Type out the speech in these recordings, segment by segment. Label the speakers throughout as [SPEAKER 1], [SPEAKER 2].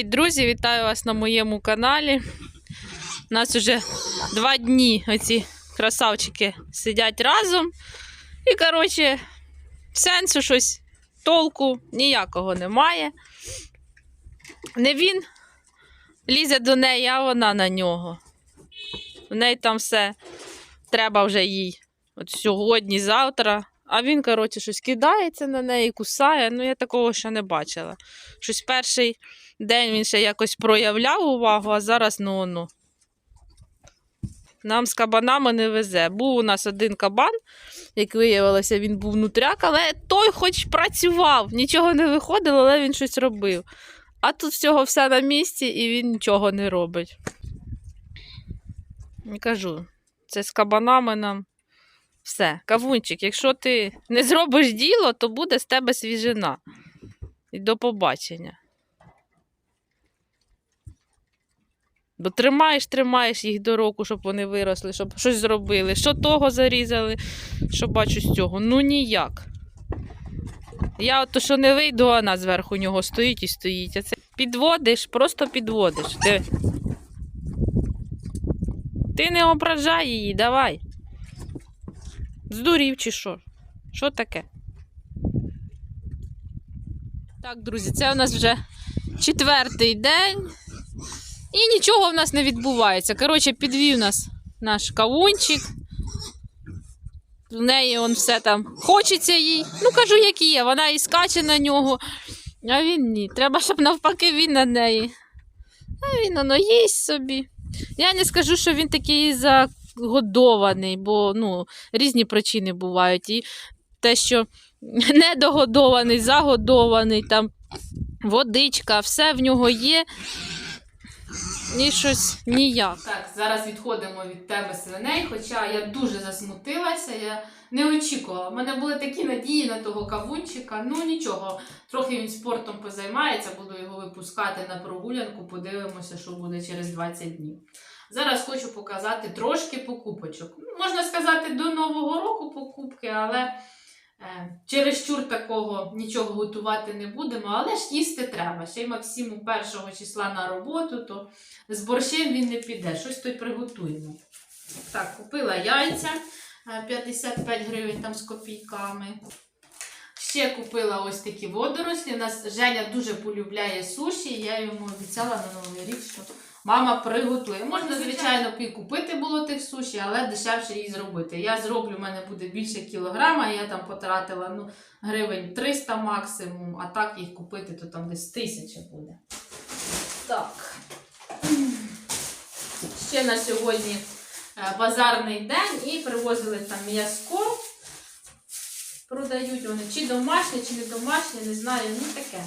[SPEAKER 1] Привіт, друзі! Вітаю вас на моєму каналі. У нас вже два дні оці красавчики сидять разом. І, коротше, сенсу щось толку ніякого немає. Не він лізе до неї, а вона на нього. В неї там все треба вже їй от сьогодні, завтра. А він, коротше, щось кидається на неї, кусає. Ну, я такого ще не бачила. Щось перший день він ще якось проявляв увагу, а зараз ну ну. Нам з кабанами не везе. Був у нас один кабан, як виявилося, він був нутряк, але той хоч працював, нічого не виходило, але він щось робив. А тут всього все на місці і він нічого не робить. Я кажу, це з кабанами нам все. Кавунчик, якщо ти не зробиш діло, то буде з тебе свіжина. І до побачення. Бо тримаєш, тримаєш їх до року, щоб вони виросли, щоб щось зробили. Що того зарізали, що бачу з цього. Ну ніяк. Я от то, що не вийду, вона зверху нього стоїть і стоїть. А це підводиш, просто підводиш. Диви. Ти не ображай її, давай. Здурів чи що? Що таке? Так, друзі, це у нас вже четвертий день. І нічого в нас не відбувається. Коротше, підвів нас наш кавунчик. В неї он все там хочеться їй. Ну, кажу, як є, вона і скаче на нього. А він ні. Треба, щоб навпаки він на неї. А він воно їсть собі. Я не скажу, що він такий загодований, бо ну, різні причини бувають. І те, що недогодований, загодований, там водичка, все в нього є. І щось ніяк. Так, зараз відходимо від теми свиней, хоча я дуже засмутилася, я не очікувала. У мене були такі надії на того кавунчика. Ну нічого, трохи він спортом позаймається, буду його випускати на прогулянку, подивимося, що буде через 20 днів. Зараз хочу показати трошки покупочок. Можна сказати, до Нового року покупки, але чересчур такого нічого готувати не будемо, але ж їсти треба. Ще й Максиму першого числа на роботу, то з борщем він не піде, щось то приготуємо. Так, купила яйця е, 55 гривень там з копійками. Ще купила ось такі водорослі. У нас Женя дуже полюбляє суші, і я йому обіцяла на новий рік, що мама приготує. Можна, звичайно, і купити було тих суші, але дешевше її зробити. Я зроблю, в мене буде більше кілограма, я там потратила ну, гривень 300 максимум, а так їх купити, то там десь 1000 буде. Так. Ще на сьогодні е, базарний день і привозили там м'язко. Продають вони чи домашнє, чи не домашнє, не знаю, ну таке.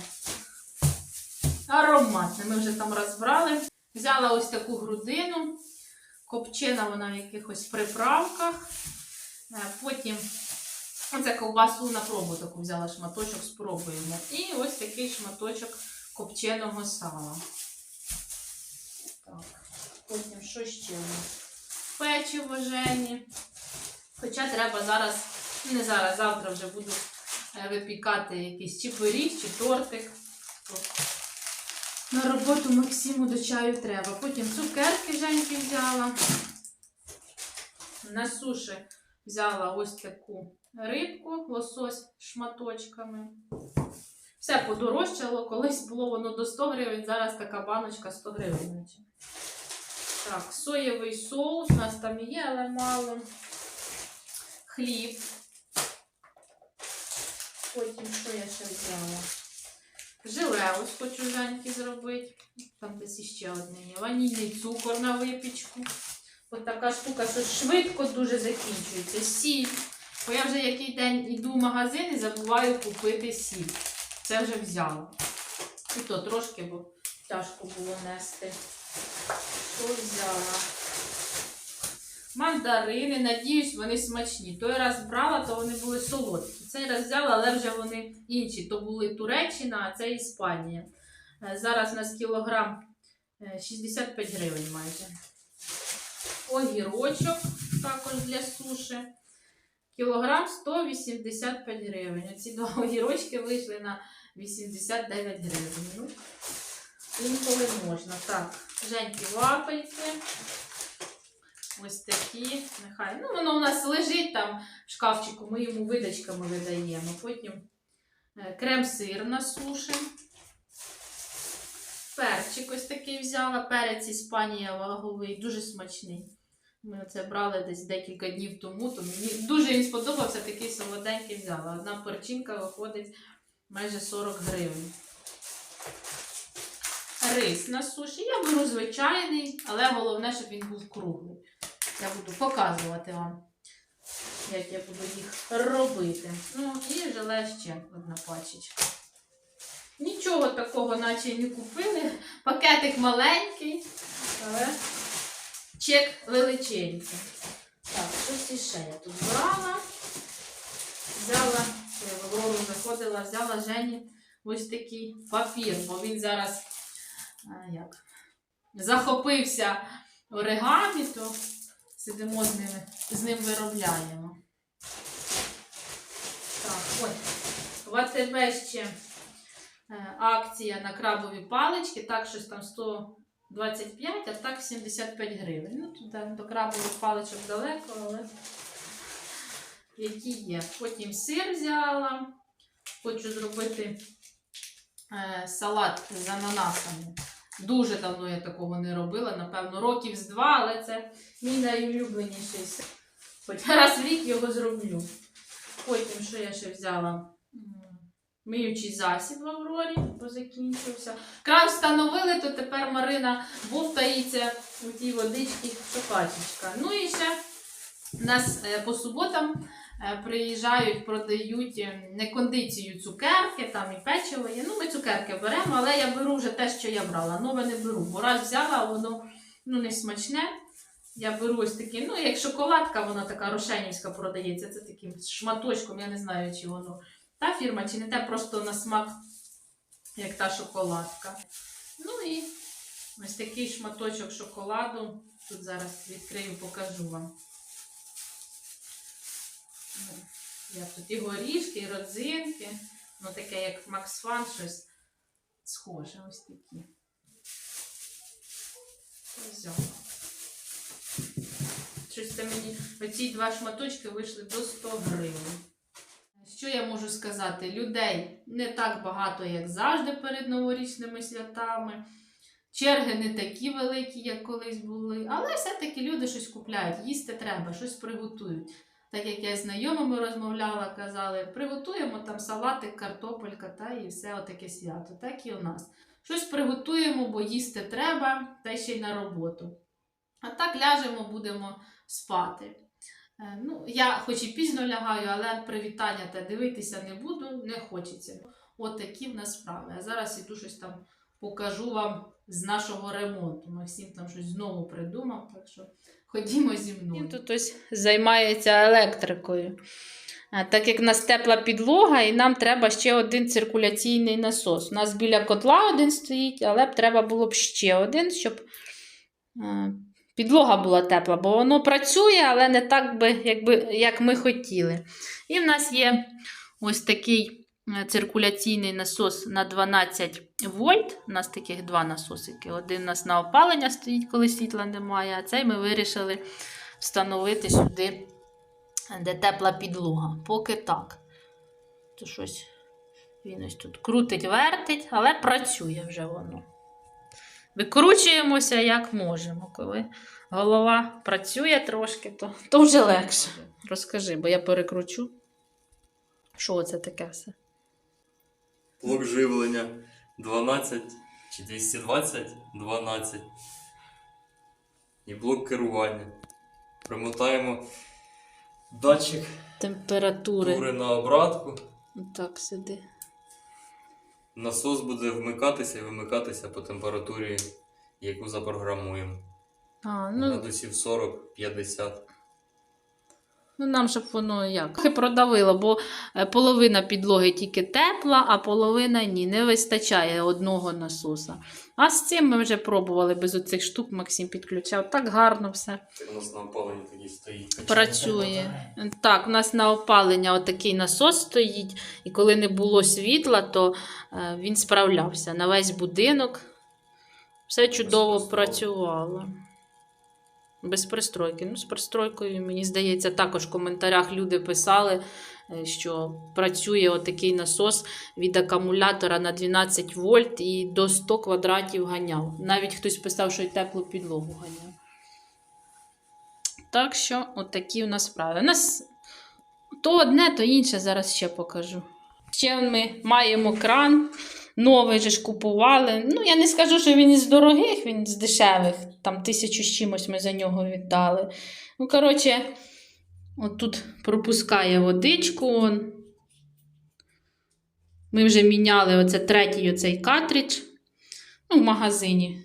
[SPEAKER 1] Ароматне. Ми вже там розбрали. Взяла ось таку грудину. Копчена вона в якихось приправках. Е, Потім оце ковбасу на пробу таку взяла шматочок, спробуємо. І ось такий шматочок копченого сала. Так. Потім що ще у нас? Печиво жені. Хоча треба зараз, не зараз, завтра вже буду е, випікати якийсь чи пиріг, чи тортик. На роботу Максиму до чаю треба. Потім цукерки Женьки взяла. На суші взяла ось таку рибку, лосось шматочками. Все подорожчало, колись було воно до 100 гривень, зараз така баночка 100 гривень. Так, соєвий соус, у нас там є, але мало. Хліб. Потім що я ще взяла? Желе ось хочу Женьки зробити. Там десь іще одне є. Ванільний цукор на випічку. Ось така штука, що швидко дуже закінчується. Сіль. Бо я вже який день йду в магазин і забуваю купити сіль. Це вже взяла. І то трошки, бо тяжко було нести. Що взяла? Мандарини, надіюсь, вони смачні. Той раз брала, то вони були солодкі. Цей раз взяла, але вже вони інші. То були Туреччина, а це Іспанія. Е, Зараз у нас кілограм е, 65 гривень майже. Огірочок також для суші. Кілограм 185 гривень. Оці два огірочки вийшли на 89 гривень. Ну, інколи можна. Так, Женьки вафельки. Ось такі. Нехай. Ну, воно у нас лежить там в шкафчику, ми йому видачками видаємо. Потім е, крем-сир насушимо. Перчик ось такий взяла. Перець Іспанія ваговий, дуже смачний. Ми оце брали десь декілька днів тому, то мені дуже він сподобався, такий солоденький взяла. Одна перчинка виходить майже 40 гривень. Рис на суші. Я беру звичайний, але головне, щоб він був круглий. Я буду показувати вам, як я буду їх робити. Ну, і желе ще одна пачечка. Нічого такого, наче й не купили. Пакетик маленький, але чек величенький. Так, щось іще я тут брала. Взяла, я в Аврору заходила, взяла Жені ось такий папір, бо він зараз а, як, захопився оригамі, то сидимо з, ними, з ним виробляємо. Так, ой, в АТБ ще е, акція на крабові палички, так щось там 125, а так 75 гривень. Ну, туди до крабових паличок далеко, але які є. Потім сир взяла. Хочу зробити е, салат з ананасами. Дуже давно я такого не робила, напевно, років з два, але це мій найулюбленіший. Хоч раз в рік його зроблю. Потім, що я ще взяла? Миючий засіб в Аврорі, бо закінчився. Кран встановили, то тепер Марина бовтається у тій водичці, що качечка. Ну і ще у нас е, по суботам приїжджають, продають е, не кондицію цукерки, там і печиво є. Ну, ми цукерки беремо, але я беру вже те, що я брала. Нове не беру. Бо раз взяла, воно ну, не смачне. Я беру ось такі, ну, як шоколадка, вона така рошенівська продається. Це таким шматочком, я не знаю, чи воно та фірма, чи не те, просто на смак, як та шоколадка. Ну і ось такий шматочок шоколаду. Тут зараз відкрию, покажу вам. Ну, Як тут і горішки, і родзинки. Ну, таке, як Макс Фан, щось схоже, ось такі. Взяла. Щось це мені оці два шматочки вийшли до 100 гривень. Що я можу сказати? Людей не так багато, як завжди перед новорічними святами. Черги не такі великі, як колись були, але все-таки люди щось купляють, їсти треба, щось приготують. Так як я з знайомими розмовляла, казали, приготуємо там салатик, картопелька та і все отаке свято. Так і у нас. Щось приготуємо, бо їсти треба, та ще й на роботу. А так ляжемо, будемо спати. Е, Ну, я хоч і пізно лягаю, але привітання та дивитися не буду, не хочеться. От такі в нас справи. А зараз іду щось там покажу вам з нашого ремонту. Максим там щось знову придумав, так що ходімо зі мною. Він тут ось займається електрикою. Так як в нас тепла підлога, і нам треба ще один циркуляційний насос. У нас біля котла один стоїть, але б треба було б ще один, щоб підлога була тепла, бо воно працює, але не так би, якби, як ми хотіли. І в нас є ось такий циркуляційний насос на 12 вольт. У нас таких два насосики. Один у нас на опалення стоїть, коли світла немає, а цей ми вирішили встановити сюди, де тепла підлога. Поки так. То щось він ось тут крутить, вертить, але працює вже воно. Викручуємося як можемо. Коли голова працює трошки, то, то вже легше. Розкажи, бо я перекручу. Що це таке все?
[SPEAKER 2] Блок живлення 12 чи 220 12. І блок керування. Примотаємо датчик
[SPEAKER 1] Температури.
[SPEAKER 2] тури на обратку.
[SPEAKER 1] Так, сиди.
[SPEAKER 2] Насос буде вмикатися і вимикатися по температурі, яку запрограмуємо.
[SPEAKER 1] А, ну,
[SPEAKER 2] Градусів 40-50.
[SPEAKER 1] Ну нам щоб воно як. Трохи продавило, бо е, половина підлоги тільки тепла, а половина ні. Не вистачає одного насоса. А з цим ми вже пробували без оцих штук. Максим підключав. Так гарно все.
[SPEAKER 2] Це у нас на опаленні тоді стоїть.
[SPEAKER 1] Працює. Так, у нас на опалення отакий насос стоїть, і коли не було світла, то е, він справлявся на весь будинок. Все чудово працювало. Без пристройки. Ну, з пристройкою, мені здається, також в коментарях люди писали, е, що працює отакий насос від акумулятора на 12 вольт і до 100 квадратів ганяв. Навіть хтось писав, що й теплу підлогу ганяв. Так що, отакі в нас справи. У нас то одне, то інше зараз ще покажу. Ще ми маємо кран. Новий же ж купували. Ну, я не скажу, що він із дорогих, він з дешевих. Там тисячу з чимось ми за нього віддали. Ну, коротше, отут пропускає водичку. Ми вже міняли оце третій оцей картридж. Ну, в магазині.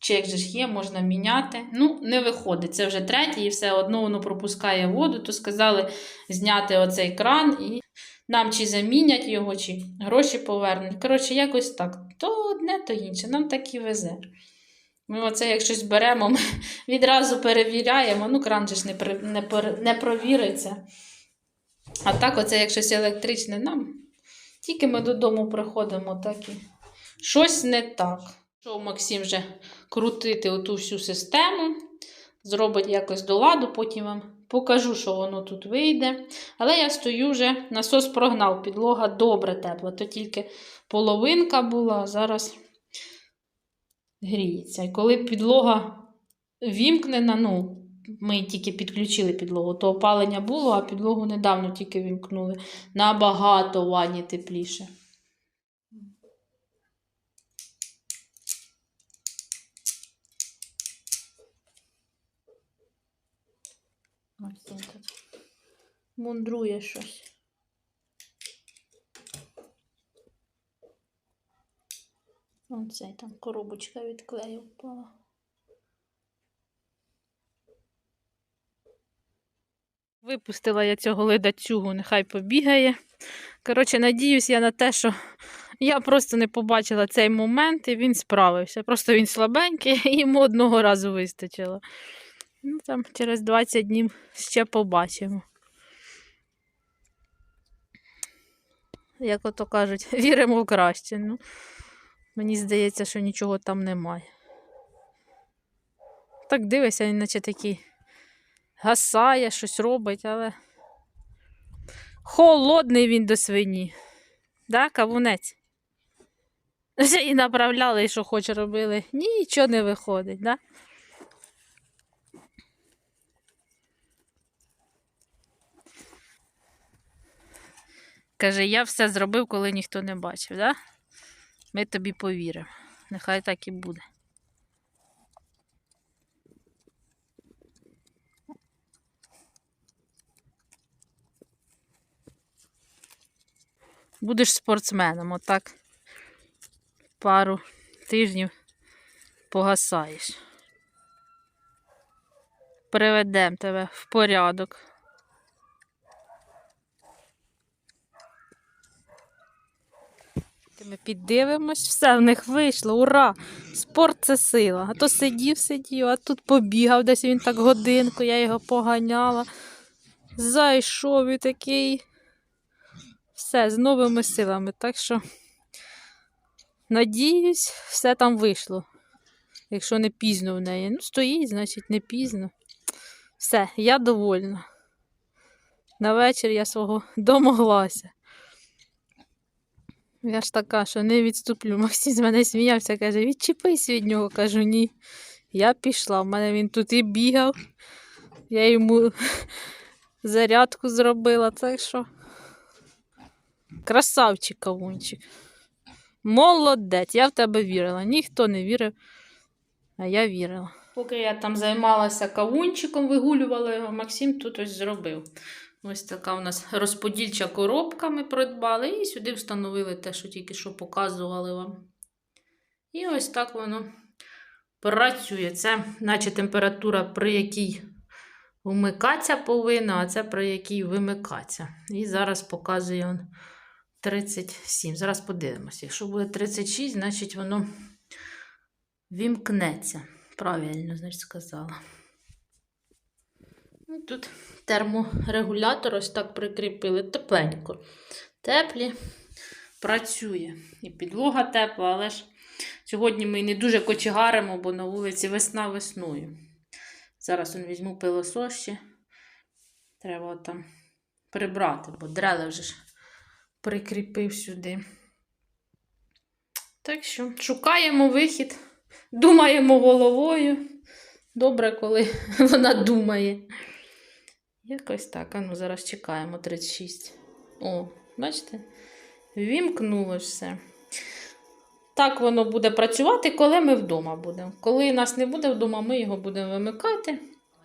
[SPEAKER 1] Чек же ж є, можна міняти. Ну, не виходить. Це вже третій, і все одно воно пропускає воду. То сказали зняти оцей кран і нам чи замінять його, чи гроші повернуть. Коротше, якось так. То одне, то інше. Нам так і везе. Ми оце, як щось беремо, ми відразу перевіряємо. Ну, кран же ж не, при- не, не провіриться. А так, оце, як щось електричне, нам тільки ми додому приходимо, так і щось не так. Що Максим вже крутити оту всю систему, зробить якось до ладу, потім вам покажу, що воно тут вийде. Але я стою вже, насос прогнав, підлога добре тепла, то тільки половинка була, а зараз гріється. І коли підлога вімкнена, ну, ми тільки підключили підлогу, то опалення було, а підлогу недавно тільки вімкнули. Набагато ванні тепліше. Ось він тут мундрує щось. Оцей там коробочка від клею впала. Випустила я цього ледацюгу, нехай побігає. Коротше, надіюсь я на те, що я просто не побачила цей момент і він справився. Просто він слабенький, і йому одного разу вистачило. Ну, там через 20 днів ще побачимо. Як ото кажуть, віримо в краще. Ну, мені здається, що нічого там немає. Так дивишся, він наче такий гасає, щось робить, але холодний він до свині. Да, кавунець? І направляли, що хоч робили. Нічого не виходить, да? Каже, я все зробив, коли ніхто не бачив, да? Ми тобі повіримо. Нехай так і буде. Будеш спортсменом, отак пару тижнів погасаєш. Приведемо тебе в порядок. Ми піддивимось, все в них вийшло, ура! Спорт це сила. А то сидів, сидів, а тут побігав десь він так годинку, я його поганяла. Зайшов і такий. Все, з новими силами. Так що, надіюсь, все там вийшло. Якщо не пізно в неї. Ну, стоїть, значить, не пізно. Все, я довольна. На вечір я свого домоглася. Я ж така, що не відступлю. Максим з мене сміявся, каже, відчепись від нього. Кажу, ні. Я пішла. В мене він тут і бігав. Я йому зарядку зробила, так що. Красавчик, кавунчик. Молодець, я в тебе вірила. Ніхто не вірив, а я вірила. Поки я там займалася кавунчиком, вигулювала його, Максим тут ось зробив. Ось така у нас розподільча коробка ми придбали, і сюди встановили те, що тільки що показували вам. І ось так воно працює. Це, наче температура, при якій вмикатися повинна, а це при якій вимикатися. І зараз показує он 37. Зараз подивимося. Якщо буде 36, значить воно вімкнеться. Правильно, значить, сказала. Тут терморегулятор ось так прикріпили тепленько. Теплі працює. І підлога тепла, але ж Сьогодні ми не дуже кочегаримо, бо на вулиці весна весною. Зараз он візьму пилосос ще. Треба там прибрати, бо дреле вже ж прикріпив сюди. Так що шукаємо вихід, думаємо головою. Добре, коли вона думає. Якось так. А ну зараз чекаємо 36. О, бачите? Вімкнуло все. Так воно буде працювати, коли ми вдома будемо. Коли нас не буде вдома, ми його будемо вимикати.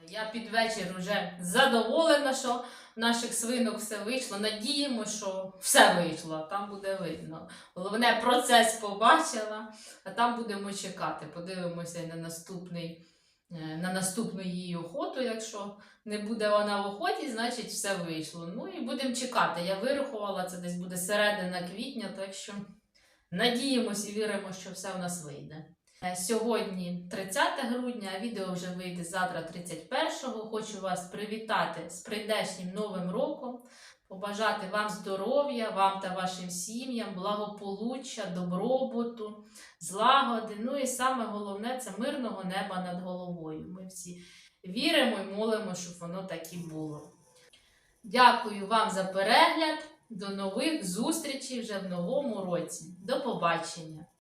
[SPEAKER 1] Я під вечір вже задоволена, що наших свинок все вийшло. Надіємо, що все вийшло, там буде видно. Головне, процес побачила, а там будемо чекати. Подивимося на наступний. Е, На наступну її охоту, якщо не буде вона в охоті, значить все вийшло. Ну і будемо чекати. Я вирахувала, це десь буде середина квітня, так що надіємось і віримо, що все у нас вийде. Е, Сьогодні 30 грудня, відео вже вийде завтра 31-го. Хочу вас привітати з прийдешнім новим роком, побажати вам здоров'я, вам та вашим сім'ям, благополуччя, добробуту, злагоди. Ну і саме головне це мирного неба над головою. Ми всі віримо і молимо, щоб воно так і було. Дякую вам за перегляд. До нових зустрічей вже в новому році. До побачення!